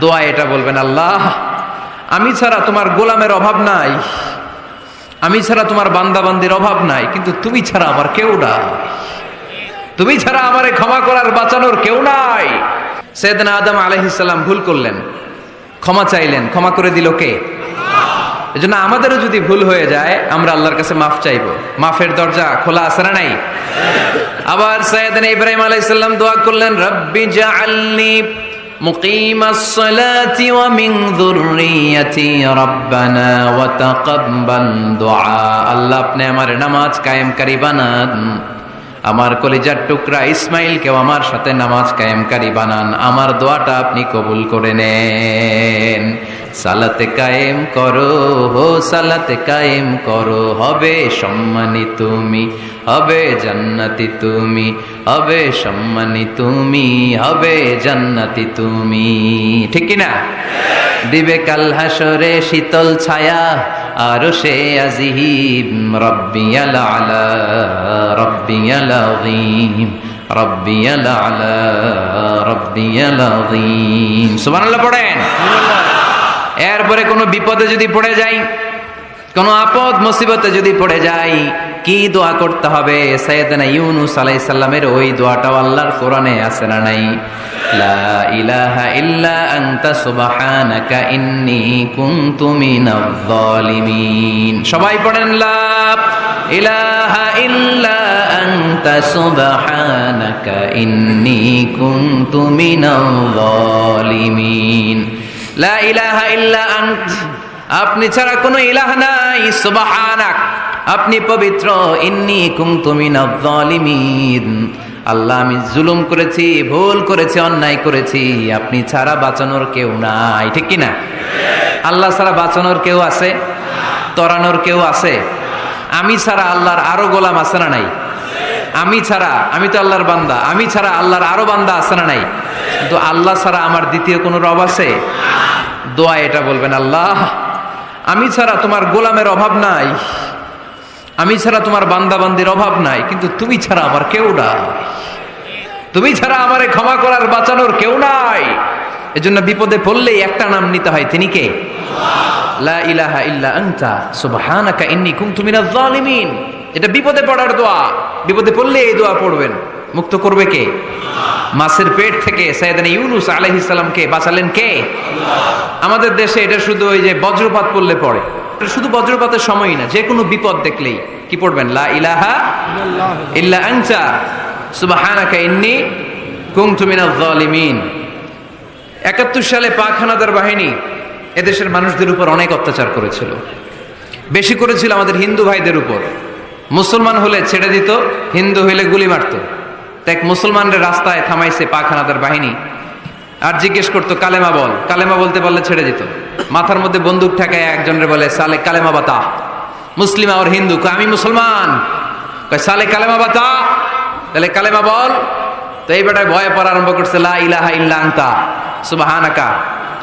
দোয়া এটা বলবেন, আল্লাহ, আমি ছাড়া তোমার গোলামের অভাব নাই। আমি ছাড়া তোমার বান্দাবান্দির অভাব নাই, কিন্তু তুমি ছাড়া আমার কেউ নাই। তুমি ছাড়া আমারে ক্ষমা করার, বাঁচানোর কেউ নাই। সৈয়দনা আদম আলহিসাল্লাম ভুল করলেন। ক্ষমা চাইলেন। ক্ষমা করে দিল কে? এজন্য আমাদেরও যদি ভুল হয়ে যায়, আমরা আল্লাহর কাছে মাফ চাইব। মাফের দরজা খোলা আছে না নাই? আবার সৈয়দনা ইব্রাহিম আলাইহিস সালাম দোয়া করলেন, রব্বি জাআলনি মুকিম الصلاة ومن ذريتي ربنا وتقبل دعاء আল্লাহ আপনি আমার নামাজ কায়েমকারী বানান আমার কলিজার টুকরা ইসমাইলকেও আমার সাথে নামাজ কায়েমকারী বানান। আমার দোয়াটা আপনি কবুল করে নেন। সালাতে কায়েম করো হো, সালাতে কায়েম করো। হবে সম্মানী তুমি, হবে জান্নাতি তুমি, হবে সম্মানী তুমি, হবে জান্নাতি তুমি। ঠিক না দিবে কাল হাসরে শীতল ছায়া আর সে আজিহিম রব্বিয়াল আলা রব্বিয়াল আযীম রব্বিয়াল আলা রব্বিয়াল আযীম সুবহানাল্লাহ পড়েন। এরপরে কোনো বিপদে যদি পড়ে যাই, কোনো আপদ, মুসিবতে যদি পড়ে যাই কি দোয়া করতে হবে? সৈয়দনা ইউনুস আলাইহিস ওই দোয়াটাও আল্লাহর কোরআনে আছে না নাই? লা ইলাহা ইল্লা সবাই পড়েন, লা ইলাহা ইল্লা লা আপনি ছাড়া কোনো ইলাহ নাই, সুবহানাক। আপনি পবিত্র, ইন্নি জালিমিন। আল্লাহ, আমি জুলুম করেছি, ভুল করেছি, অন্যায় করেছি, আপনি ছাড়া বাঁচানোর কেউ নাই, ঠিক কি না আল্লাহ ছাড়া বাঁচানোর কেউ আছে? তরানোর কেউ আছে? আমি ছাড়া আল্লাহর আরও গোলাম আছে না নাই? আমি ছাড়া, আমি তো আল্লাহর বান্দা, আমি ছাড়া আল্লাহর আরও বান্দা আছে না নাই? কিন্তু আল্লাহ ছাড়া আমার দ্বিতীয় কোনো রব আছে? দোয়া এটা বলবেন, আল্লাহ, আমি ছাড়া তোমার গোলামের অভাব নাই। আমি ছাড়া তোমার বান্দাবান্দির অভাব নাই, কিন্তু তুমি ছাড়া আমার কেউ নাই। তুমি ছাড়া আমারে ক্ষমা করার, বাঁচানোর কেউ নাই। এজন্য বিপদে পড়লেই একটা নাম নিতে হয়, তিনি কে? ইলাহা ইল্লা আনতা, সুবহানাকা ইন্নী কুনতু মিনাজ জালিমিন। এটা বিপদে পড়ার দোয়া। বিপদে পড়লে এই দোয়া পড়বেন। মুক্ত করবে কে? মাছের পেট থেকে সাইয়েদানা ইউনুস আলাইহিস সালামকে বাঁচালেন কে? আমাদের দেশে এটা শুধু ওই যে বজ্রপাত পড়লে পড়ে। শুধু বজ্রপাতের সময় না যে কোনো বিপদ দেখলেই কি পড়বেন? একাত্তর সালে পাক হানাদার বাহিনী এদেশের মানুষদের উপর অনেক অত্যাচার করেছিল। বেশি করেছিল আমাদের হিন্দু ভাইদের উপর। মুসলমান হলে ছেড়ে দিত, হিন্দু হইলে গুলি মারত। দেখ মুসলমানদের রাস্তায় থামাইছে পাক হানাদার বাহিনী। আর জিজ্ঞেস করতো, কালেমা বল। কালেমা বলতে বললে ছেড়ে দিত। মাথার মধ্যে বন্দুক ঠেকায় একজনের বলে, সালে কালেমা বাতা। মুসলিম আর হিন্দু আমি মুসলমান? সালে কালেমা বাতা? তাহলে কালেমা বল। তো এই বেটায় ভয়ে পড়া আরম্ভ করছে, লা ইলাহা ইল্লা আনতা, সুবহানাকা,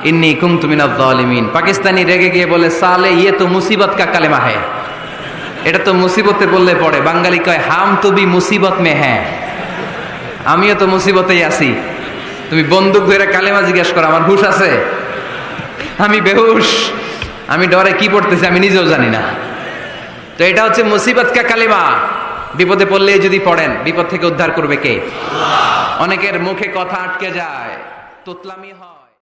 ইন্নী কুনতু মিনাজ জালিমিন পাকিস্তানি রেগে গিয়ে বলে, সালে ইয়ে তো মুসিবত কা কালেমা হ্যায়? এটা তো মুসিবতে বললে পড়ে। বাঙালি কয়, হাম তুবি মুসিবত মে হ্যাঁ আমিও তো মুসিবতেই আছি। তুমি বন্দুক ধরে কালেমা জিজ্ঞেস করো, আমার হুশ আছে? আমি বেহুশ। আমি ডরে কি পড়তেছি আমি নিজেও জানি না। তো এটা হচ্ছে মুসিবত কা কালেমা। বিপদে পড়লে যদি পড়েন, বিপদ থেকে উদ্ধার করবে কে? অনেকের মুখে কথা আটকে যায়, তোতলামি হয়।